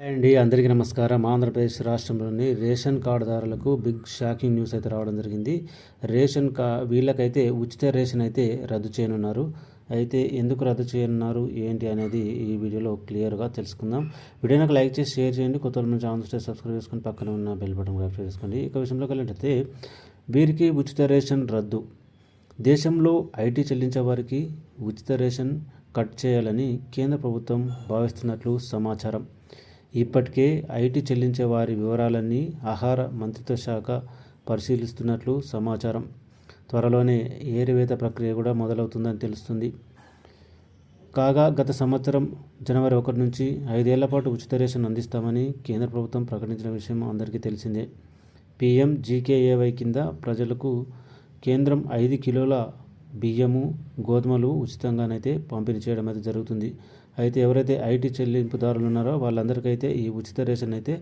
Hi అండి అందరికీ నమస్కారం. ఆంధ్రప్రదేశ్ రాష్ట్రంలోని రేషన్ కార్డుదారులకు బిగ్ షాకింగ్ న్యూస్ అయితే రావడం జరిగింది. రేషన్ కా వీళ్ళకైతే ఉచిత రేషన్ అయితే రద్దు చేయనున్నారు. అయితే ఎందుకు రద్దు చేయనున్నారు ఏంటి అనేది ఈ వీడియోలో క్లియర్గా తెలుసుకుందాం. వీడియోకి లైక్ చేసి షేర్ చేయండి. కొత్త నుంచి ఆంధ్రప్రదేశ్ సబ్స్క్రైబ్ చేసుకొని పక్కన ఉన్న బెల్ బటన్ కూడా చేసుకోండి. ఇక విషయంలోకి వెళ్ళినట్టయితే వీరికి ఉచిత రేషన్ రద్దు. దేశంలో ఐటీ చెల్లించే వారికి ఉచిత రేషన్ కట్ చేయాలని కేంద్ర ప్రభుత్వం భావిస్తున్నట్లు సమాచారం. ఇప్పటికే ఐటీ చెల్లించే వారి వివరాలన్నీ ఆహార మంత్రిత్వ శాఖ పరిశీలిస్తున్నట్లు సమాచారం. త్వరలోనే ఏరివేత ప్రక్రియ కూడా మొదలవుతుందని తెలుస్తుంది. కాగా గత సంవత్సరం జనవరి ఒకటి నుంచి ఐదేళ్ళ పాటు ఉచిత రేషన్ అందిస్తామని కేంద్ర ప్రభుత్వం ప్రకటించిన విషయం అందరికీ తెలిసిందే. పీఎం జీకేఏవై కింద ప్రజలకు కేంద్రం ఐదు కిలోల బియ్యము గోధుమలు ఉచితంగానైతే పంపిణీ చేయడం అయితే జరుగుతుంది. అయితే ఎవరైతే ఐటీ చెల్లింపుదారులు ఉన్నారో వాళ్ళందరికైతే ఈ ఉచిత రేషన్ అయితే